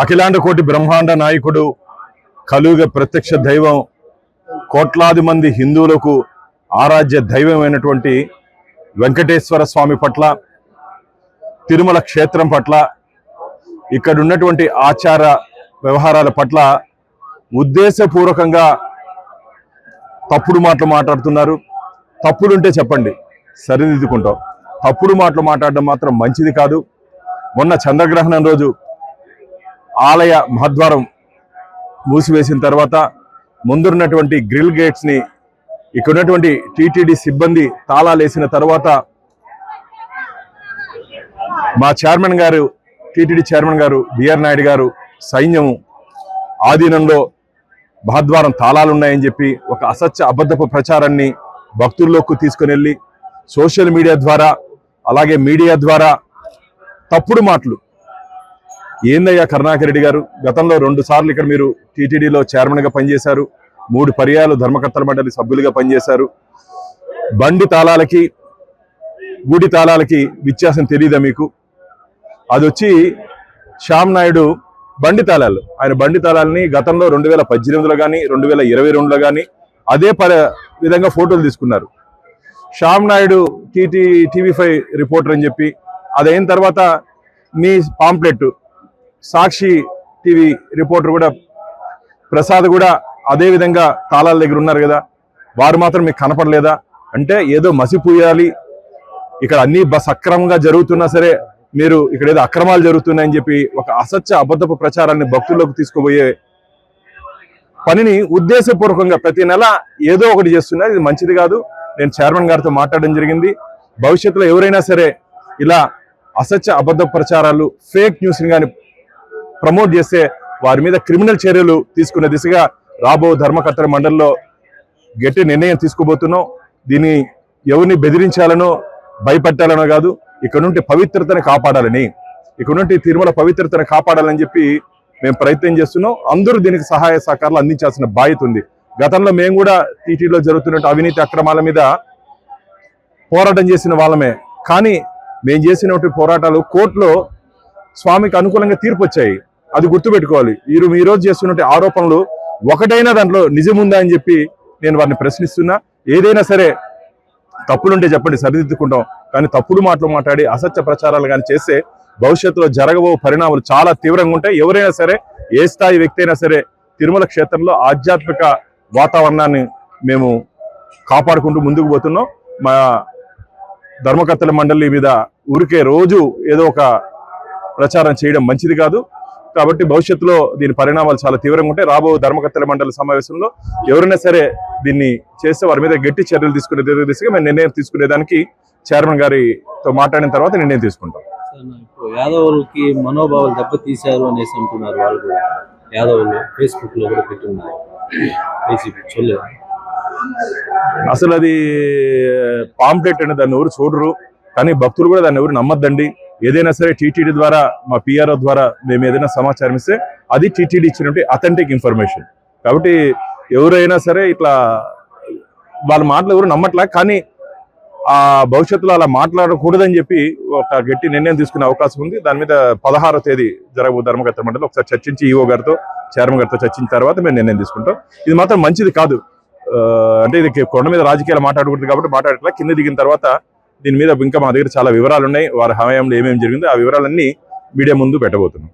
అఖిలాండ కోటి బ్రహ్మాండ నాయకుడు కలుగ ప్రత్యక్ష దైవం కోట్లాది మంది హిందువులకు ఆరాధ్య దైవమైనటువంటి వెంకటేశ్వర స్వామి పట్ల తిరుమల క్షేత్రం పట్ల ఇక్కడ ఉన్నటువంటి ఆచార వ్యవహారాల పట్ల ఉద్దేశపూర్వకంగా తప్పుడు మాటలు మాట్లాడుతున్నారు. తప్పులుంటే చెప్పండి సరిదిద్దుకుంటాం. తప్పుడు మాటలు మాట్లాడడం మాత్రం మంచిది కాదు. మొన్న చంద్రగ్రహణం రోజు ఆలయ మహద్వారం మూసివేసిన తర్వాత ముందున్నటువంటి గ్రిల్ గేట్స్ని ఇక్కడ ఉన్నటువంటి టీటీడీ సిబ్బంది తాళాలు వేసిన తర్వాత మా చైర్మన్ గారు టీటీడీ చైర్మన్ గారు బిఆర్ నాయుడు గారు సైన్యం ఆధీనంలో మహద్వారం తాళాలు ఉన్నాయని చెప్పి ఒక అసత్య అబద్ధపు ప్రచారాన్ని భక్తుల్లోకి తీసుకుని వెళ్ళి సోషల్ మీడియా ద్వారా అలాగే మీడియా ద్వారా తప్పుడు మాటలు ఏందయ్యా కరుణాకర్ రెడ్డి గారు? గతంలో రెండు సార్లు ఇక్కడ మీరు టీటీడీలో చైర్మన్గా పనిచేశారు. మూడు పర్యాలు ధర్మకర్తల మండలి సభ్యులుగా పనిచేశారు. బండి తాళాలకి గుడి తాళాలకి వ్యత్యాసం తెలియదా మీకు? అది వచ్చి శ్యామ్ నాయుడు బండి తాళాలు. ఆయన బండి తాళాలని గతంలో రెండు వేల పద్దెనిమిదిలో కానీ రెండు వేల ఇరవై రెండులో కానీ అదే ప విధంగా ఫోటోలు తీసుకున్నారు. Shyam Naidu TT TV five reporter అని చెప్పి అదైన తర్వాత మీ పాంప్లెట్ సాక్షి టీవీ రిపోర్టర్ కూడా ప్రసాద్ కూడా అదే విధంగా తాళాల దగ్గర ఉన్నారు కదా. వారు మాత్రం మీకు కనపడలేదా? అంటే ఏదో మసిపోయాలి. ఇక్కడ అన్ని బస్ సక్రమంగా జరుగుతున్నా సరే మీరు ఇక్కడ ఏదో అక్రమాలు జరుగుతున్నాయని చెప్పి ఒక అసత్య అబద్ధపు ప్రచారాన్ని భక్తుల్లోకి తీసుకుపోయే పనిని ఉద్దేశపూర్వకంగా ప్రతి నెల ఏదో ఒకటి చేస్తున్నారు. ఇది మంచిది కాదు. నేను చైర్మన్ గారితో మాట్లాడడం జరిగింది. భవిష్యత్తులో ఎవరైనా సరే ఇలా అసత్య అబద్ధ ప్రచారాలు ఫేక్ న్యూస్ని కానీ ప్రమోట్ చేస్తే వారి మీద క్రిమినల్ చర్యలు తీసుకునే దిశగా రాబో ధర్మకర్తల మండలిలో గట్టి నిర్ణయం తీసుకోబోతున్నాం. దీన్ని ఎవరిని బెదిరించాలనో భయపెట్టాలనో కాదు ఇక్కడ నుండి పవిత్రతను కాపాడాలని ఇక్కడ నుండి తిరుమల పవిత్రతను కాపాడాలని చెప్పి మేము ప్రయత్నం చేస్తున్నాం. అందరూ దీనికి సహాయ సహకారాలు అందించాల్సిన బాధ్యత ఉంది. గతంలో మేము కూడా టీటీలో జరుగుతున్న అవినీతి అక్రమాల మీద పోరాటం చేసిన వాళ్ళమే. కానీ మేము చేసినటువంటి పోరాటాలు కోర్టులో స్వామికి అనుకూలంగా తీర్పు వచ్చాయి. అది గుర్తుపెట్టుకోవాలి. వీరు ఈ రోజు చేస్తున్న ఆరోపణలు ఒకటైనా దాంట్లో నిజముందా అని చెప్పి నేను వారిని ప్రశ్నిస్తున్నా. ఏదైనా సరే తప్పులుంటే చెప్పండి సరిదిద్దుకుంటాం. కానీ తప్పుడు మాటలు మాట్లాడి అసత్య ప్రచారాలు కానీ చేస్తే భవిష్యత్తులో జరగబో పరిణామాలు చాలా తీవ్రంగా ఉంటాయి. ఎవరైనా సరే ఏ స్థాయి వ్యక్తి అయినా సరే తిరుమల క్షేత్రంలో ఆధ్యాత్మిక వాతావరణాన్ని మేము కాపాడుకుంటూ ముందుకు పోతున్నాం. మా ధర్మకర్తల మండలి మీద ఊరికే రోజు ఏదో ఒక ప్రచారం చేయడం మంచిది కాదు. కాబట్టి భవిష్యత్తులో దీని పరిణామాలు చాలా తీవ్రంగా ఉంటాయి. రాబో ధర్మకర్తల మండలి సమావేశంలో ఎవరైనా సరే దీన్ని చేస్తే వారి మీద గట్టి చర్యలు తీసుకునే దిశగా మేము నిర్ణయం తీసుకునేదానికి చైర్మన్ గారితో మాట్లాడిన తర్వాత నిర్ణయం తీసుకుంటాం. యాదవులకి మనోభావాలు దెబ్బతీశారు అనేసి అంటున్నారు వాళ్ళు కూడా. యాదవులు ఫేస్బుక్లో కూడా పెట్టున్నారు. చూడలేదు? అసలు అది పాంప్లెట్ అనేది దాన్ని ఎవరు చూడరు. కానీ భక్తులు కూడా దాన్ని ఎవరు నమ్మద్దండి. ఏదైనా సరే టీటీడీ ద్వారా మా పిఆర్ఓ ద్వారా మేము ఏదైనా సమాచారం ఇస్తే అది టీటీడీ ఇచ్చినటువంటి అథెంటిక్ ఇన్ఫర్మేషన్ కాబట్టి ఎవరైనా సరే ఇట్లా వాళ్ళ మాటలు ఎవరు నమ్మట్లే కానీ ఆ భవిష్యత్తులో అలా మాట్లాడకూడదని చెప్పి ఒక గట్టి నిర్ణయం తీసుకునే అవకాశం ఉంది. దాని మీద పదహారో తేదీ జరగబో ధర్మకర్త మండలి ఒకసారి చర్చించి ఈఓ గారితో చైర్మన్ గారితో చర్చించిన తర్వాత మేము నిర్ణయం తీసుకుంటాం. ఇది మాత్రం మంచిది కాదు. అంటే ఇది కొండ మీద రాజకీయాలు మాట్లాడకూడదు కాబట్టి మాట్లాడట్లా. కింద దిగిన తర్వాత దీని మీద ఇంకా మా దగ్గర చాలా వివరాలు ఉన్నాయి వారి హయాంలో ఏమేమి జరిగిందో ఆ వివరాలన్నీ మీడియా ముందు పెట్టబోతున్నాం.